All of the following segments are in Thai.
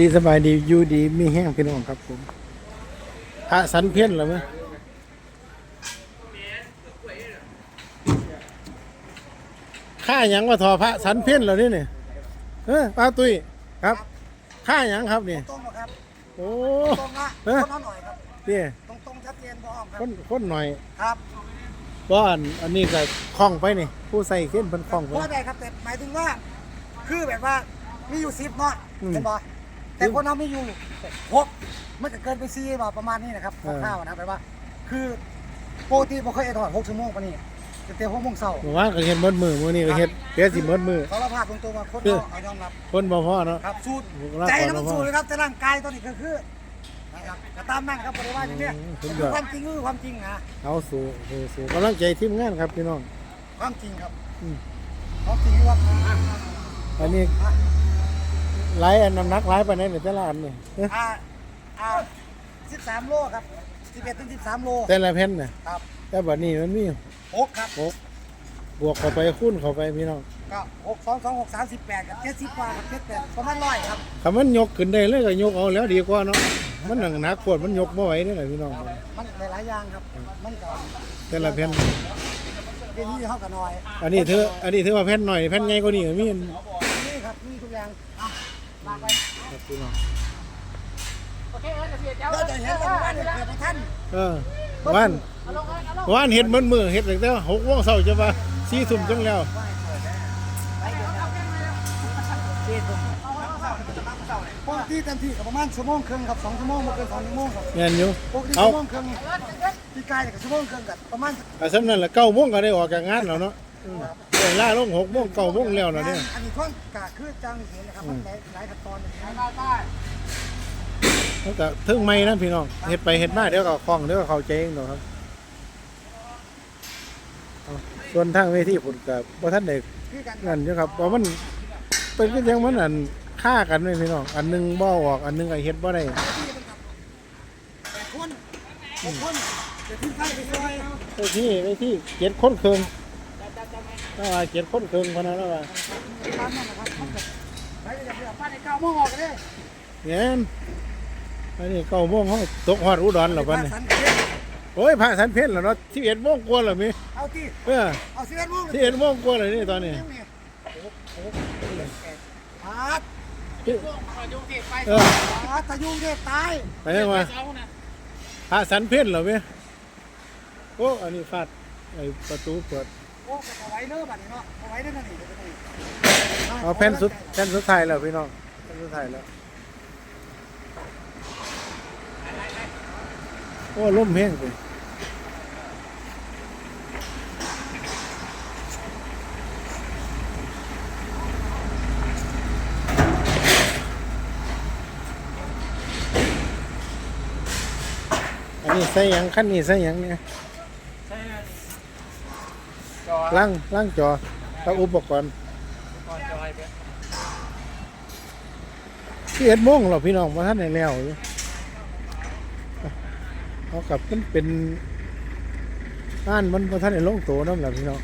ดีสบายดีอยู่ดีมีแห้งพี่น้องครับผมพระสันเพี้ยนเหรอมั้ยข้าหยังว่าทอพระสันเพี้ยนเหรอนี่เนี่ยเออป้าตุ้ยครับข้าหยังครับเนี่ยตรงนะครับโอ้ตรงนะเอ๊ะคนเอาหน่อยครับเนี่ยตรงตรงๆชัดเจนพร้อมครัคบนคนหน่อยครับว่าอันอันนี้ก็คล้องไปนี่ผู้ใส่เข้มเป็นคล้องไปเพราะใดครับแต่หมายถึงว่า คือแบบว่ามีอยู่สิบเนาะอืมเห็นบ่ แต่คนเอาไม่อยู่หกมันก็เกินไปซีบ่ประมาณนี้นะครับเออคร่าวๆนะแปลว่า คือปกติผมเคยเอ็ดถอดหกชั่วโมงปะนี่แต่เต็มหกโมงเช้าเมื่อวานก็เห็นมดมือมื้อนี้ก็เฮ็ดเดี๋ยวสิมดมือเขาละภาพตรงๆว่าคนคือเอาเอายอมรับคนบ่พอเนาะ ครับสูตรผมรับใจก่อนนะมันว่าสูตรเลยครับแต่ร่างกายตอนนี้ก็คือนะครับก็ตามนั่นครับบริวารอย่างเนี้ยอืมสุดยคืออด ความจริงคือความจริงนะเอาสู่สู่สู่กำลังใจทีมงานครับพี่น้อง ความจริงครับอืม ความจริงคือความจริงอันนี้ หลายอันน้ำหนักหลายปานใดเนี่ยแต่ละอันนี่เอ๊ะอ่าอ่าสิบสามโลครับสิบเอ็ดถึงสิบสามโลแต่ละแผ่นน่ะครับแต่บัดนี้มันมีหกครับหกบวกเข้าไปคูณเข้าไปพี่น้องก็หกสองสองหกสามสิบแปดกับเจ็ดสิบกว่ากับเจ็ดแปดประมาณร้อยครับถ้ามันยกขึ้นได้เลยก็ยกเอาแล้วดีกว่าเนาะมันหนักหนักปวดมันยกบ่ไหวนี่แหละพี่น้องมันหลายๆอย่างครับมันก็แต่ละแผ่นเป็นนี่เท่ากับน้อยอันนี้ถืออันนี้ถือว่าแผ่นหน่อยแผ่นใหญ่กว่านี้ก็มีนี่ครับนี่ทุกอย่างอะลากไป ครับพี่น้องเราจะเห็นว่าบ้านเนี่ยเกิดมาท่านเออว่านว่านเฮ็ดมันมือเฮ็ดตั้งแต่หกโมงเช้าจะว่าสี่ทุ่มจังแล้วปกติเต็มที่กับประมาณชั่วโมงครึ่งครับสองชั่วโมงม่เกินสองชั่วโมงครับเงี้ยอยู่ปกติชั่วโมงครึ่งที่กายกับชั่วโมงครึ่งกับประมาณอะสำนั้นละเก้าโมงก็ได้ออกจากงานแล้วเนาะ เวลาลงหกโมงเก้าโมงแล้วเนาะเนี่ยอันนี้ท่อนกะคือจังเห็นนะครับมันหลายหลายขั้นตอนนะครับแล้วก็ถึงไม่นะพี่น้องเฮ็ดไปเฮ็ดมาเดี๋ยวก็คล่องเดี๋ยวก็เข้าใจเองเนาะครับเอาส่วนทางเวทีผมกับบ่ทันได้คือกันนั่นอยู่ครับเพราะมันเป็นก็ยังมันอันฆ่ากันเลยพี่น้องอันหนึงบ่ออกอันหนึงก็เฮ็ดบ่ได้แปดคนหกคนเดี๋ยวทิ้งไฟไปซอยเวทีเวทีเจ็ดคนครึ่ง ถ้าว่าเจ็ดคนครึ่งพอนั้นแล้วว่าตามนั่นนะครับมันก็ไปเดี๋ยวเดี๋ยวป้าในเก้าโมงออกกันเลยเนี่ยอันนี้เก้าโมงเฮาตกฮอดอุดรแล้วบัดนี้สันเทียนโอ้ยพระสันเพชรแล้วเนาะ11โมงกว่าแล้วมีเอาที่เออเอาสิบเอ็ดโมง11โมงกว่าแล้วนี่ตอนนี้พาดเออพาดตะยุงเทพตายไปยังว่าพระสันเพชรเหรอเว้ยโอ้อันนี้ฟาดไอ้ประตูเปิดโอ้ก็เอาไว้เน้อบัดนี้เนาะเอาไว้เด้อนั่นนี่เดี๋ยวไปนี่เอาแผ่นสุดแผ่นสุดท้ายแล้วพี่น้องแผ่นสุดท้ายแล้ว โอ้ล่มแห้งไปอันนี้ใส่หยังขั้นนี้ใส่หยังเนี่ย ล่างล่างจอกับอุปกรณ์ที่เอ็ดโมงเราพี่น้องมาท่านในแล้วเอากับมันเป็นงานมันมาท่านในลงโตน้ำหลับพี่น้อง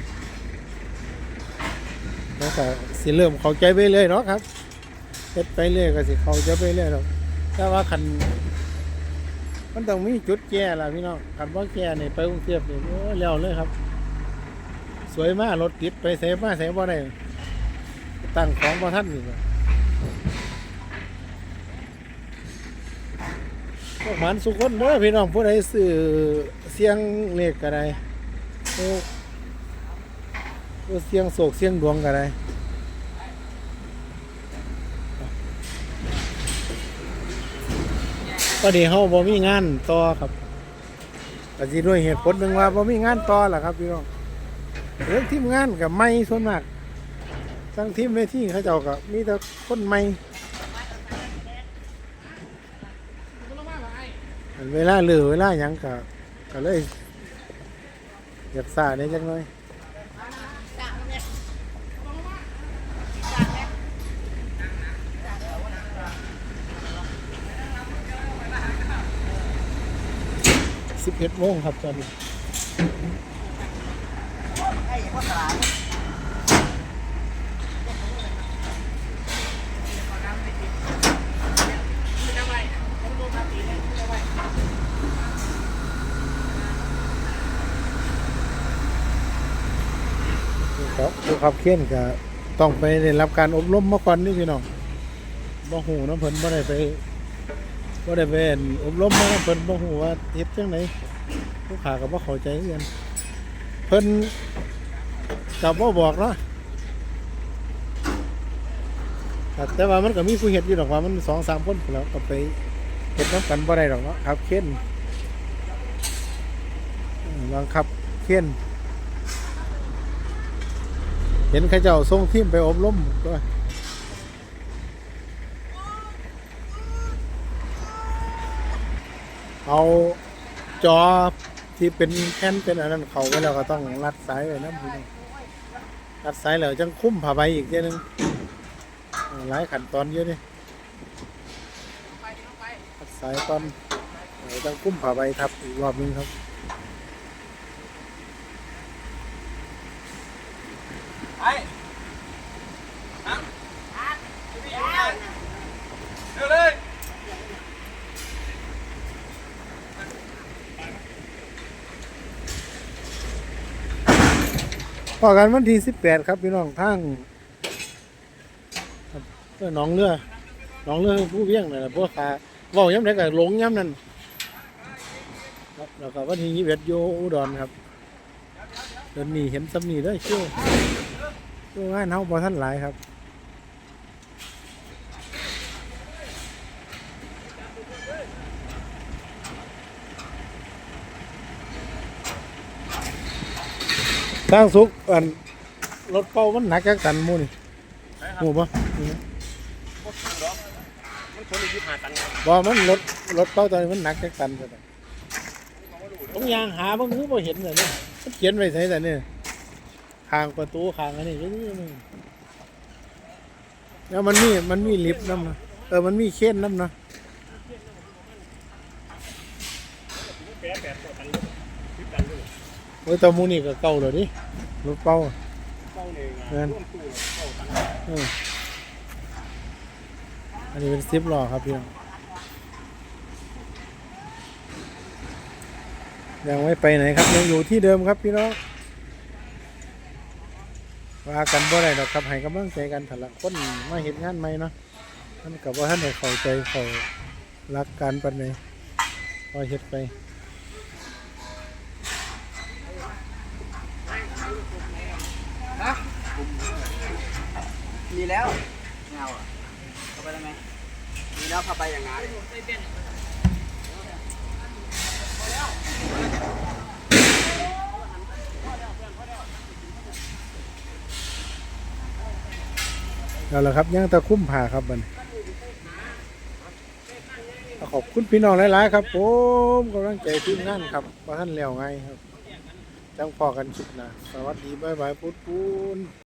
แล้วก็สิเริ่มเข้าใจไปเลยเนาะครับเฮ็ดไปเรื่อยก็สิเข้าใจไปเรื่อยหรอกแต่ว่าคันมันต้องมีจุดแก่ล่ะพี่น้องคันว่าแก่นี่ไปกรุงเทพนี่โอ้ยแล้วเลยครับ สวยมากรถติดไปเสมาเสบ่าได้ตั้งของมาท่านนี่พวกมันสุขคนเด้อพี่น้องผู้ใดซื้อเสียงเลขก็ได้ผู้เสียงโศกเสียงดวงก็ได้ก็ดีเฮาบ่มีงานต่อครับก็สิด้วยเหตุผลหนึ่งว่าบ่มีงานต่อล่ะครับพี่น้อง เรื่องทีมงานกับไม่ส่วนมากทั้งทีมเวทีเขาเจ้าก็มีแต่คนใหม่เวลาเหลือเวลายังก็ก็เลยอยากสาได้จังเลยสิบเอ็ดโมงครับตอนนี้ ครับผู้ขับเครื่อนก็ต้องไปได้รับการอบรมมาก่อนนี่พี่น้องบ่หูน้ำเพิ่นบ่ได้ไปบ่ได้ไปอบรมมาน้ำเพิ่นบ่หูว่าเฮ็ดจังไหนผู้ขาก็บ่เข้าใจกันเพิ่น ก็บ่บอกเนาะแต่ว่ามันก็มีผู้เฮ็ดอยู่ดอกว่ามัน2-3คนพู้นแล้วก็ไปเฮ็ดนํกันบ่ได้ดอกเนาะขับเคียนอืมบังคับเคียนเห็นเขาเจ้าส่งทีมไปอบรมก็เอาจอที่เป็นแค่นเป็นอันนั้นเขาไว้แล้วก็ต้องรัดสายไว้นะพี่น้อง ตัดสายแล้วจังคุ้มผ้าใบอีกเจ้นึงหลายขั้นตอนเยอะนี่รัดสายตอนเออจังคุ้มผ้าใบทับอีกรอบนึงครับ ไอ้ครับเร็วเลย พ อกันวันที่สิบแปดครับพี่น้องทั้งน้องเรือหนองเรือผู้เวียงนั่นแหละพวกขาเว่าย้ำไหนกับหลงย้ำนั่นครับแล้วก็วันที่ยี่สิบเอ็ดโยอุดรครับเดินหนีเห็นสำนีได้เชื่อเชื่องายเฮาพอท่านหลายครับ ทางสุกอันรถเป้ามันหนักจักตันหมูนี่หมูปะนี่นะมันคนอีกยี่ห้าตังค์บ่มันรถรถเป้าตอนนี้มันหนักจักตันแต่ผมยางหาบางคือบ่เห็นเลยเนี่ยมันเขียนไว้ใส่แต่เนี่ยทางประตูทางอันนี้ก็นี่นี่แล้วมันมีมันมีลิฟต์น้ำนะเออมันมีเข็นน้ำนะ แปดแปดตัวตังค์สิบตังค์ด้วย โอ้ยตหมูนี่ก็เก่าเลยดิรถเป้าเข้าเองอะเงินร่วมตู้เข้าตังค์เอออันนี้เป็นซิปล้อครับพี่น้องยังไม่ไปไหนครับยังอยู่ที่เดิมครับพี่น้องว่ากันบ่ได้ดอกครับให้กำลังใจกันแต่ละคนมาเห็นงานใหม่เนาะท่านกับว่าท่านได้เข้าใจเขารักการปันในพอเฮ็ดไป มีแล้วเงาอะเข้าไปได้ไหมมีแล้วเข้าไปอย่างนั้นเอาละครับยังตะคุ้มผ่าครับบันขอบคุณพี่น้องหลายๆครับผมกำลังใจทีมงานครับว่าท่านแล้วไงครับจังพอกันคลิปนะสวัสดีบายบายพุทธพุน